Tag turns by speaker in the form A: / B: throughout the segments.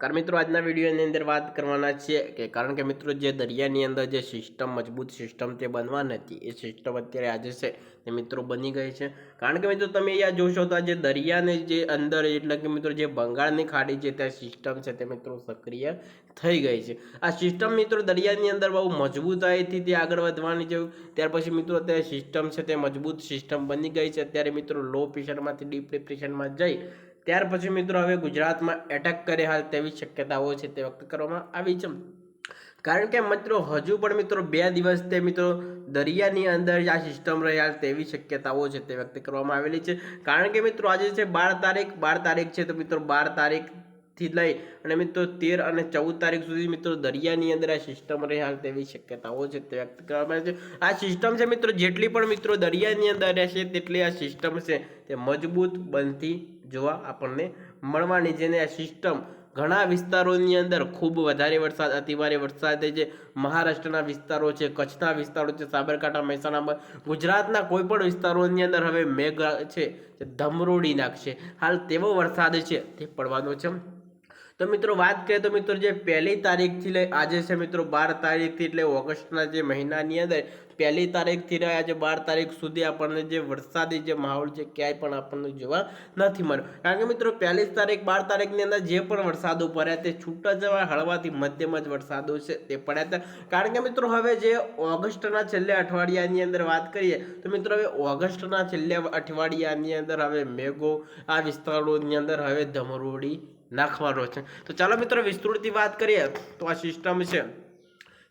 A: કારણ મિત્રો, આજના વિડીયોની અંદર વાત કરવાના છે કે કારણ કે મિત્રો જે દરિયાની અંદર જે સિસ્ટમ, મજબૂત સિસ્ટમ તે બનવાની હતી એ સિસ્ટમ અત્યારે આજે છે તે મિત્રો બની ગઈ છે. કારણ કે મિત્રો તમે અહીંયા જોશો તો જે દરિયાની જે અંદર એટલે કે મિત્રો જે બંગાળની ખાડી છે ત્યાં સિસ્ટમ છે તે મિત્રો સક્રિય થઈ ગઈ છે. આ સિસ્ટમ મિત્રો દરિયાની અંદર બહુ મજબૂતાઈથી તે આગળ વધવાની છે. ત્યાર પછી મિત્રો અત્યારે સિસ્ટમ છે તે મજબૂત સિસ્ટમ બની ગઈ છે. અત્યારે મિત્રો લો પ્રેશરમાંથી ડીપ ડિપ્રેશનમાં જઈ ત્યાર પછી મિત્રો હવે ગુજરાતમાં એટેક કરે હાલ તેવી શક્યતાઓ છે તે વ્યક્ત કરવામાં આવી છે. કારણ કે મિત્રો, હજુ પણ મિત્રો બે દિવસ તે મિત્રો દરિયાની અંદર આ સિસ્ટમ રહી હાલ તેવી શક્યતાઓ છે તે વ્યક્ત કરવામાં આવેલી છે. કારણ કે મિત્રો આજે છે બાર તારીખ બાર તારીખ છે તો મિત્રો બાર તારીખથી લઈ. અને મિત્રો, તેર અને ચૌદ તારીખ સુધી મિત્રો દરિયાની અંદર આ સિસ્ટમ રહે, હાલ તેવી શક્યતાઓ છે, તે વ્યક્ત કરવામાં આવે છે. આ સિસ્ટમ છે મિત્રો, જેટલી પણ મિત્રો દરિયાની અંદર રહેશે, તેટલી આ સિસ્ટમ છે. તે મજબૂત બનતી જોવા આપણને મળવાની અને આ સિસ્ટમ ઘણા વિસ્તારોની અંદર ખૂબ વધારે વરસાદ, અતિભારે વરસાદ જે મહારાષ્ટ્રના વિસ્તારો છે, કચ્છના વિસ્તારો છે, સાબરકાંઠા, મહેસાણા, ગુજરાતના કોઈ પણ વિસ્તારોની અંદર હવે મેઘ છે ધમરોડી નાખશે. હાલ તેવો વરસાદ છે, તે પડવાનો છે. તો મિત્રો, વાત કરીએ તો મિત્રો, જે પહેલી તારીખથી લઈ આજે છે મિત્રો, બાર તારીખથી એટલે ઓગસ્ટના જે મહિનાની અંદર, પહેલી તારીખથી લઈ આજે બાર તારીખ સુધી આપણને જે વરસાદી જે માહોલ છે, ક્યાંય પણ આપણને જોવા નથી મળ્યો. કારણ કે મિત્રો, પહેલી તારીખ, બાર તારીખની અંદર જે પણ વરસાદો પડ્યા તે છૂટા જવા હળવાથી મધ્યમ જ વરસાદો છે તે પડ્યા હતા. કારણ કે મિત્રો, હવે જે ઓગસ્ટના છેલ્લે અઠવાડિયાની અંદર વાત કરીએ, તો મિત્રો, હવે ઓગસ્ટના છેલ્લે અઠવાડિયાની અંદર હવે મેઘો આ વિસ્તારોની અંદર હવે ધમરોડી નાખવાનો છે. તો ચાલો મિત્રો વિસ્તૃતથી વાત કરીએ. તો આ સિસ્ટમ છે.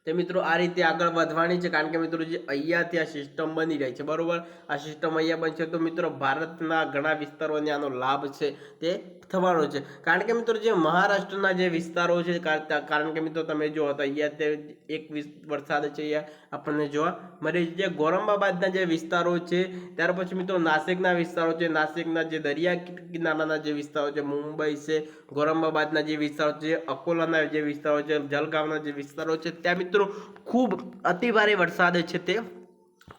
A: તે મિત્રો આ રીતે આગળ વધવાની છે, કારણ કે મિત્રો જે અહીંયાથી આ સિસ્ટમ બની રહી છે, બરાબર? આ સિસ્ટમ અહીંયા બનશે તો મિત્રો ભારતના ઘણા વિસ્તારોને આનો લાભ છે, તે થવાનો છે. કારણ કે મિત્રો જે મહારાષ્ટ્રના જે વિસ્તારો છે કારણ કે મિત્રો તમે જુઓ તો અહીંયા તે એક વરસાદ છે, અહીંયા આપણને જોવા મળે છે. જે ગોરંબાબાદના જે વિસ્તારો છે, ત્યાર પછી મિત્રો નાસિકના વિસ્તારો છે, નાસિકના જે દરિયા કિનારાના જે વિસ્તારો છે, મુંબઈ છે, ગોરંબાબાદના જે વિસ્તારો છે, અકોલાના જે વિસ્તારો છે, જલગાંવના જે વિસ્તારો છે, ત્યાં મિત્રો, ખૂબ અતિભારે વરસાદ છે તે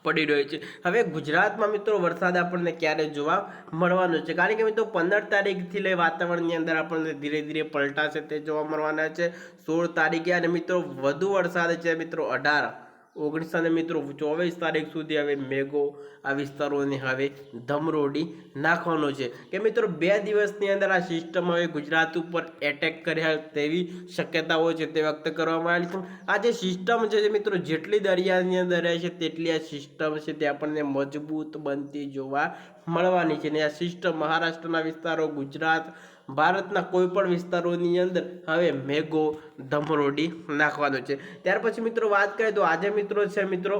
A: પડી રહ્યો છે. હવે ગુજરાતમાં મિત્રો વરસાદ આપણને ક્યારે જોવા મળવાનો છે? કારણ કે મિત્રો પંદર તારીખથી લઈ વાતાવરણની અંદર આપણને ધીરે ધીરે પલટાશે તે જોવા મળવાના છે. સોળ તારીખે અને મિત્રો વધુ વરસાદ છે મિત્રો અઢાર. ઓગણીસ અને મિત્રો ચોવીસ તારીખ સુધી હવે મેઘો આ વિસ્તારોને હવે ધમરોડી નાખવાનો છે. કે મિત્રો બે દિવસની અંદર આ સિસ્ટમ હવે ગુજરાત ઉપર એટેક કર્યા તેવી શક્યતાઓ છે તે વ્યક્ત કરવામાં આવી છે. આ જે સિસ્ટમ છે મિત્રો જેટલી દરિયાની અંદર રહે છે તેટલી આ સિસ્ટમ છે તે આપણને મજબૂત બનતી જોવા મળવાની છે. ને આ સિસ્ટમ મહારાષ્ટ્રના વિસ્તારો ગુજરાત ભારતના કોઈ પણ વિસ્તારોની અંદર હવે મેઘો ધમરોડી નાખવાનો છે. ત્યાર પછી મિત્રો વાત કરીએ તો આજે મિત્રો છે મિત્રો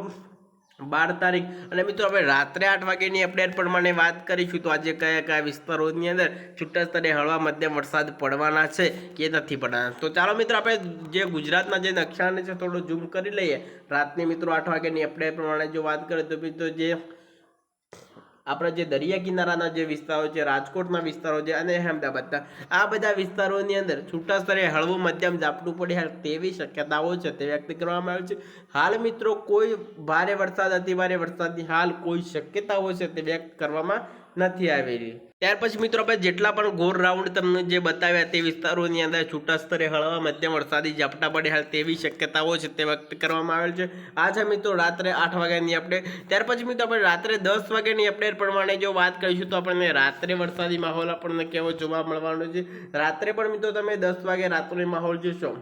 A: બાર તારીખ. અને મિત્રો આપણે રાત્રે આઠ વાગ્યાની અપડેટ પ્રમાણે વાત કરીશું તો આજે કયા કયા વિસ્તારોની અંદર છૂટા સ્તરે હળવા મધ્યમ વરસાદ પડવાના છે કે નથી પડવાના. તો ચાલો મિત્રો આપણે જે ગુજરાતના જે નકશાને છે થોડો ઝૂમ કરી લઈએ. રાતની મિત્રો આઠ વાગ્યાની અપડેટ પ્રમાણે જો વાત કરીએ તો મિત્રો જે આપણા જે દરિયા કિનારાના જે વિસ્તારો છે, રાજકોટના વિસ્તારો છે અને અહેમદાબાદના, આ બધા વિસ્તારોની અંદર છૂટા સ્તરે હળવું મધ્યમ ઝાપટું પડે તેવી શક્યતાઓ છે તે વ્યક્ત કરવામાં આવે છે. હાલ મિત્રો કોઈ ભારે વરસાદ, અતિભારે વરસાદની હાલ કોઈ શક્યતાઓ છે તે વ્યક્ત કરવામાં નથી આવેલી ત્યાર પછી મિત્રો આપણે જેટલા પણ ગોળ રાઉન્ડ તમને જે બતાવ્યા તે વિસ્તારોની અંદર છૂટા સ્તરે હળવા, મધ્યમ વરસાદી, ઝાપટા પડે હાલ તેવી શક્યતાઓ છે તે વ્યક્ત કરવામાં આવેલ છે. આ છે મિત્રો રાત્રે આઠ વાગ્યાની અપડેટ ત્યાર પછી મિત્રો આપણે રાત્રે દસ વાગ્યાની અપડેટ પ્રમાણે જો વાત કરીશું તો આપણને રાત્રે વરસાદી માહોલ આપણને કેવો જોવા મળવાનો છે. રાત્રે પણ મિત્રો તમે દસ વાગે રાત્રે માહોલ જોશો.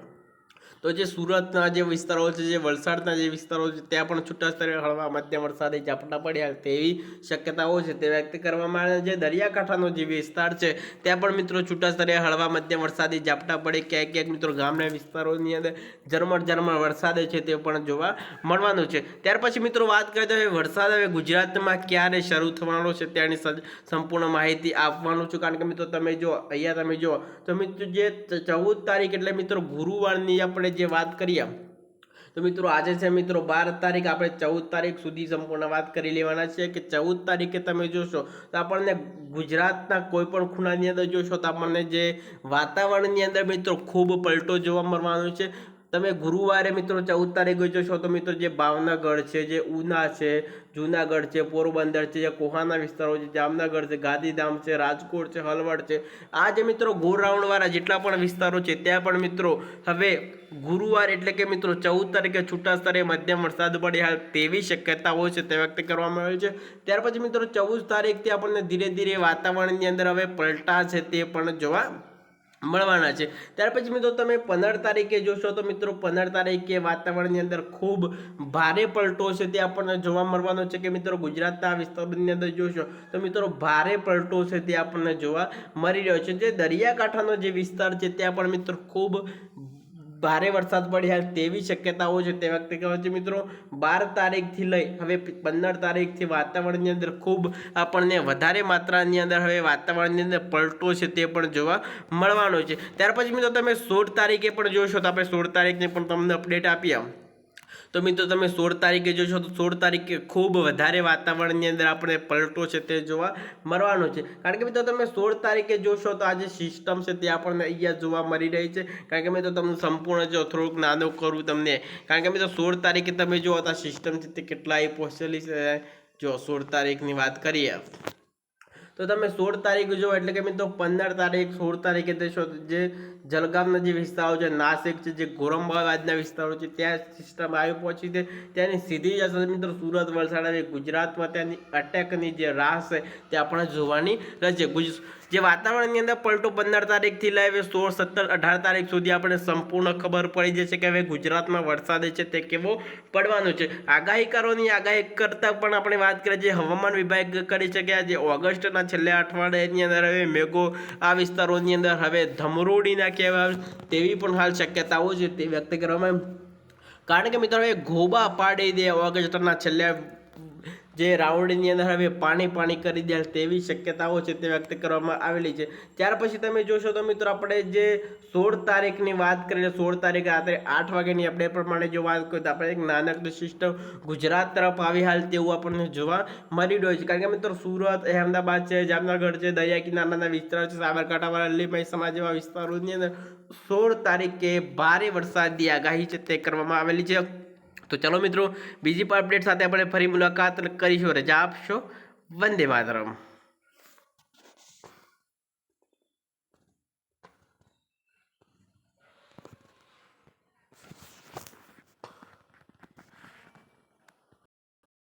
A: તો જે સુરતના જે વિસ્તારો છે, જે વલસાડના જે વિસ્તારો છે, ત્યાં પણ છૂટા સ્તરે હળવા મધ્યમ વરસાદી ઝાપટા પડ્યા તેવી શક્યતાઓ છે તે વ્યક્ત કરવામાં આવે છે. દરિયાકાંઠાનો જે વિસ્તાર છે, ત્યાં પણ મિત્રો છૂટા સ્તરે હળવા મધ્યમ વરસાદી ઝાપટા પડે. ક્યાંક ક્યાંક મિત્રો ગામના વિસ્તારોની અંદર ઝરમર ઝરમર વરસાદ છે તે પણ જોવા મળવાનું છે. ત્યાર પછી મિત્રો વાત કરીએ તો હવે વરસાદ હવે ગુજરાતમાં ક્યારે શરૂ થવાનો છે ત્યાંની સંપૂર્ણ માહિતી આપવાનું છું. કારણ કે મિત્રો તમે જો, અહીંયા તમે જો, તો મિત્રો જે ચૌદ તારીખ એટલે મિત્રો ગુરુવારની આપણે જે વાત કરીએ તો મિત્રો આજે છે મિત્રો બાર તારીખ, આપણે ચૌદ તારીખ સુધી સંપૂર્ણ વાત કરી લેવાના છે કે ચૌદ તારીખે તમે જોશો તો આપણને ગુજરાતના કોઈ પણ ખૂણાની અંદર જોશો તો આપણને જે વાતાવરણની અંદર મિત્રો ખૂબ પલટો જોવા મળવાનો છે. તમે ગુરુવારે મિત્રો ચૌદ તારીખ ગયો જોશો તો મિત્રો જે ભાવનગર છે, જે ઉના છે, જુનાગઢ છે, પોરબંદર છે, જે કોહાના વિસ્તારો છે, જામનગર છે, ગાંધીધામ છે, રાજકોટ છે, હલવડ છે, આ જે મિત્રો ગોરાઉન્ડવાળા જેટલા પણ વિસ્તારો છે, ત્યાં પણ મિત્રો હવે ગુરુવાર એટલે કે મિત્રો ચૌદ તારીખે છૂટા સ્તરે મધ્યમ વરસાદ પડે હાલ તેવી શક્યતાઓ છે તે વ્યક્ત કરવામાં આવેલ છે. ત્યાર પછી મિત્રો ચૌદ તારીખથી આપણને ધીરે ધીરે વાતાવરણની અંદર હવે પલટા છે તે પણ જોવા મળવાના છે. ત્યાર પછી મિત્રો તમે પંદર તારીખે જોશો તો મિત્રો પંદર તારીખે વાતાવરણની અંદર ખૂબ ભારે પલટો છે તે આપણને જોવા મળવાનો છે કે મિત્રો ગુજરાતના વિસ્તારની અંદર જોશો તો મિત્રો ભારે પલટો છે તે આપણને જોવા મળી રહ્યો છે. જે દરિયાકાંઠાનો જે વિસ્તાર છે ત્યાં પણ મિત્રો ખૂબ ભારે વરસાદ પડ્યા તેવી શક્યતાઓ છે તે વખતે કહેવાય છે મિત્રો. બાર તારીખથી લઈ હવે પંદર તારીખથી વાતાવરણની અંદર ખૂબ આપણને વધારે માત્રાની અંદર હવે વાતાવરણની અંદર પલટો છે તે પણ જોવા મળવાનો છે. ત્યાર પછી મિત્રો તમે સોળ તારીખે પણ જોશો તો આપણે સોળ તારીખને પણ તમને અપડેટ આપીએ. તો મિત્રો તમે સોળ તારીખે જોશો તો સોળ તારીખે ખૂબ વધારે વાતાવરણની અંદર આપણે પલટો છે તે જોવા મળવાનો છે. કારણ કે મિત્રો તમે સોળ તારીખે જોશો તો આ જે સિસ્ટમ છે તે આપણને અહીંયા જોવા મળી રહી છે. કારણ કે મિત્રો તમને સંપૂર્ણ જો થોડુંક નાનું કરું તમને. કારણ કે મિત્રો સોળ તારીખે તમે જુઓ તો આ સિસ્ટમ છે તે કેટલાય પહોંચેલી છે. જો સોળ તારીખની વાત કરીએ. તો તમે સોળ તારીખ જો, એટલે કે મિત્રો પંદર તારીખ, સોળ તારીખે દેશો જે જલગામના જે વિસ્તારો છે, નાસિક છે, જે ગોરંબાબાદના વિસ્તારો છે, ત્યાં સિસ્ટમ આવી પહોંચી છે. ત્યાંની સીધી જ અસર મિત્રો સુરત, વલસાડ અને ગુજરાતમાં ત્યાંની અટેકની જે રાહ છે તે આપણે જોવાની રહેશે ગુજ, જે વાતાવરણની અંદર પલટો પંદર તારીખથી લઈ સોળ, સત્તર, અઢાર તારીખ સુધી આપણે સંપૂર્ણ ખબર પડી જશે કે હવે ગુજરાતમાં વરસાદ છે તે કેવો પડવાનો છે. આગાહીકારોની આગાહી કરતાં પણ આપણે વાત કરીએ, જે હવામાન વિભાગ કરી છે કે આજે ઓગસ્ટના છેલ્લા અઠવાડિયાની અંદર હવે મેઘો આ વિસ્તારોની અંદર હવે ધમરોડી કહેવાય તેવી પણ હાલ શક્યતાઓ છે તે વ્યક્ત કરવામાં કારણ કે મિત્રો હવે ઘોબા પાડી દે ઓગસ્ટના છેલ્લા જે રાઉન્ડની અંદર હવે પાણી પાણી કરી દે તેવી શક્યતાઓ છે તે વ્યક્ત કરવામાં આવેલી છે. ત્યાર પછી તમે જોશો તો મિત્રો આપણે જે સોળ તારીખની વાત કરીએ સોળ તારીખ રાત્રે આઠ વાગ્યાની આપણે પ્રમાણે જો વાત કરીએ તો આપણે એક નાનકડી સિસ્ટમ ગુજરાત તરફ આવી હાલ તેવું આપણને જોવા મળી રહ્યું છે. કારણ કે મિત્રો સુરત, અહેમદાબાદ છે, જામનગર છે દરિયા કિનારાના વિસ્તારો છે, સાબરકાંઠાવાળા અલીભાઈ સમાજ જેવા વિસ્તારોની અંદર સોળ તારીખે ભારે વરસાદની આગાહી છે તે કરવામાં આવેલી છે. તો ચલો મિત્રો, બીજી પણ અપડેટ સાથે આપણે ફરી મુલાકાત કરીશું. રજા આપશો. વંદે માતરમ.